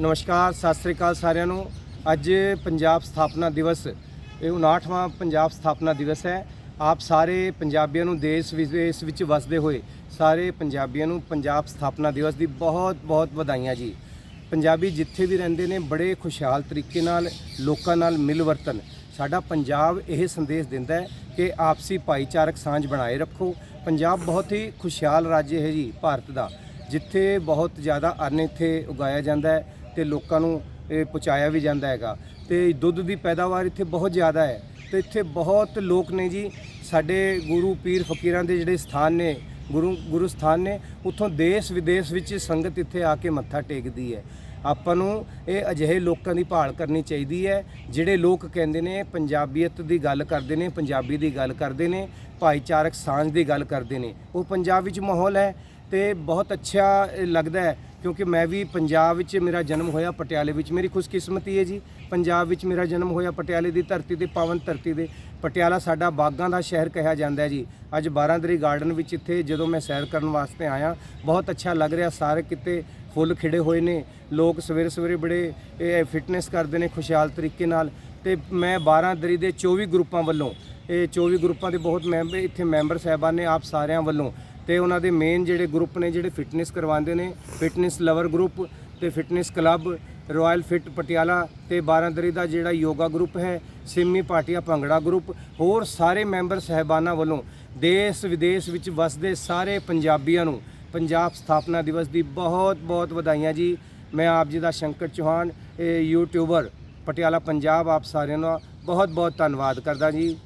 ਨਮਸਕਾਰ, ਸਤਿ ਸ੍ਰੀ ਅਕਾਲ ਸਾਰਿਆਂ ਨੂੰ। ਅੱਜ ਪੰਜਾਬ ਸਥਾਪਨਾ ਦਿਵਸ, ਇਹ 59ਵਾਂ ਪੰਜਾਬ ਸਥਾਪਨਾ ਦਿਵਸ ਹੈ। ਆਪ ਸਾਰੇ ਪੰਜਾਬੀਆਂ ਨੂੰ ਦੇਸ਼ ਵਿਦੇਸ਼ ਵਿੱਚ ਵਸਦੇ ਹੋਏ ਸਾਰੇ ਪੰਜਾਬੀਆਂ ਨੂੰ ਪੰਜਾਬ ਸਥਾਪਨਾ ਦਿਵਸ ਦੀ ਬਹੁਤ ਬਹੁਤ ਵਧਾਈਆਂ ਜੀ। ਪੰਜਾਬੀ ਜਿੱਥੇ ਵੀ ਰਹਿੰਦੇ ਨੇ, ਬੜੇ ਖੁਸ਼ਹਾਲ ਤਰੀਕੇ ਨਾਲ, ਲੋਕਾਂ ਨਾਲ ਮਿਲ ਵਰਤਨ। ਸਾਡਾ ਪੰਜਾਬ ਇਹ ਸੰਦੇਸ਼ ਦਿੰਦਾ ਹੈ ਕਿ ਆਪਸੀ ਭਾਈਚਾਰਕ ਸਾਂਝ ਬਣਾਏ ਰੱਖੋ। ਪੰਜਾਬ ਬਹੁਤ ਹੀ ਖੁਸ਼ਹਾਲ ਰਾਜ ਹੈ ਜੀ, ਭਾਰਤ ਦਾ, ਜਿੱਥੇ ਬਹੁਤ ਜ਼ਿਆਦਾ ਅੰਨ ਇੱਥੇ ਉਗਾਇਆ ਜਾਂਦਾ ਹੈ। ਤੇ ਲੋਕਾਂ ਨੂੰ ਇਹ ਪਹੁੰਚਾਇਆ ਵੀ ਜਾਂਦਾ ਹੈਗਾ। ਤੇ ਦੁੱਧ ਦੀ ਪੈਦਾਵਾਰ ਇੱਥੇ ਬਹੁਤ ਜ਼ਿਆਦਾ ਹੈ। ਤੇ ਇੱਥੇ ਬਹੁਤ ਲੋਕ ਨੇ ਜੀ, ਸਾਡੇ ਗੁਰੂ ਪੀਰ ਫਕੀਰਾਂ ਦੇ ਜਿਹੜੇ ਸਥਾਨ ਨੇ, ਗੁਰੂ ਗੁਰੂ ਸਥਾਨ ਨੇ, ਉੱਥੋਂ ਦੇਸ਼ ਵਿਦੇਸ਼ ਵਿੱਚ ਸੰਗਤ ਇੱਥੇ ਆ ਕੇ ਮੱਥਾ ਟੇਕਦੀ ਹੈ। ਆਪਾਂ ਨੂੰ ਇਹ ਅਜਿਹੇ ਲੋਕਾਂ ਦੀ ਭਾਲ ਕਰਨੀ ਚਾਹੀਦੀ ਹੈ, ਜਿਹੜੇ ਲੋਕ ਕਹਿੰਦੇ ਨੇ ਪੰਜਾਬੀਅਤ ਦੀ ਗੱਲ ਕਰਦੇ ਨੇ, ਪੰਜਾਬੀ ਦੀ ਗੱਲ ਕਰਦੇ ਨੇ, ਭਾਈਚਾਰਕ ਸਾਂਝ ਦੀ ਗੱਲ ਕਰਦੇ ਨੇ। ਉਹ ਪੰਜਾਬ ਵਿੱਚ ਮਾਹੌਲ ਹੈ ਤੇ ਬਹੁਤ ਅੱਛਾ ਲੱਗਦਾ ਹੈ ਕਿਉਂਕਿ ਮੈਂ ਵੀ ਪੰਜਾਬ ਵਿੱਚ ਮੇਰਾ ਜਨਮ ਹੋਇਆ ਪਟਿਆਲੇ ਵਿੱਚ। ਮੇਰੀ ਖੁਸ਼ਕਿਸਮਤੀ ਹੈ ਜੀ। ਪੰਜਾਬ ਵਿੱਚ ਮੇਰਾ ਜਨਮ ਹੋਇਆ ਪਟਿਆਲੇ ਦੀ ਧਰਤੀ ਤੇ, ਪਾਵਨ ਧਰਤੀ ਦੇ ਪਟਿਆਲਾ ਸਾਡਾ ਬਾਗਾਂ ਦਾ ਸ਼ਹਿਰ ਕਿਹਾ ਜਾਂਦਾ ਹੈ ਜੀ। ਅੱਜ ਬਾਰਾਂਦਰੀ ਗਾਰਡਨ ਵਿੱਚ ਇੱਥੇ ਜਦੋਂ ਮੈਂ ਸੈਰ ਕਰਨ ਵਾਸਤੇ ਆਇਆ, ਬਹੁਤ ਅੱਛਾ ਲੱਗ ਰਿਹਾ। ਸਾਰੇ ਕਿਤੇ ਫੁੱਲ ਖਿੜੇ ਹੋਏ ਨੇ। ਲੋਕ ਸਵੇਰੇ ਸਵੇਰੇ ਬੜੇ ਫਿਟਨੈਸ ਕਰਦੇ ਨੇ ਖੁਸ਼ਹਾਲ ਤਰੀਕੇ ਨਾਲ। ਤੇ ਮੈਂ ਬਾਰਾਂਦਰੀ ਦੇ 24 ਗਰੁੱਪਾਂ ਵੱਲੋਂ, ਇਹ 24 ਗਰੁੱਪਾਂ ਦੇ ਬਹੁਤ ਮੈਂਬਰ ਇੱਥੇ ਮੈਂਬਰ ਸਾਹਿਬਾਨ ਨੇ ਆਪ ਸਾਰਿਆਂ ਵੱਲੋਂ ਤੇ ਉਹਨਾਂ ਦੇ ਮੇਨ ਜਿਹੜੇ ਗਰੁੱਪ ਨੇ ਜਿਹੜੇ ਫਿਟਨੈਸ ਕਰਵਾਉਂਦੇ ਨੇ ਫਿਟਨੈਸ ਲਵਰ ਗਰੁੱਪ ਤੇ fitness club royal fit Patiala ਤੇ ਬਾਰਾਂਦਰੀ ਦਾ ਜਿਹੜਾ ਯੋਗਾ ਗਰੁੱਪ ਹੈ, ਸਿੰਮੀ ਪਾਟਿਆ ਭੰਗੜਾ ਗਰੁੱਪ ਹੋਰ ਸਾਰੇ ਮੈਂਬਰ ਸਹਿਬਾਨਾਂ ਵੱਲੋਂ ਦੇਸ਼ ਵਿਦੇਸ਼ ਵਿੱਚ ਵਸਦੇ ਸਾਰੇ ਪੰਜਾਬੀਆਂ ਨੂੰ ਪੰਜਾਬ ਸਥਾਪਨਾ ਦਿਵਸ ਦੀ ਬਹੁਤ ਬਹੁਤ ਵਧਾਈਆਂ ਜੀ। ਮੈਂ ਆਪ ਜੀ ਦਾ ਸ਼ੰਕਰ ਚੌਹਾਨ, ਇਹ ਯੂਟਿਊਬਰ ਪਟਿਆਲਾ ਪੰਜਾਬ ਆਪ ਸਾਰਿਆਂ ਦਾ ਬਹੁਤ ਬਹੁਤ ਧੰਨਵਾਦ ਕਰਦਾ ਜੀ।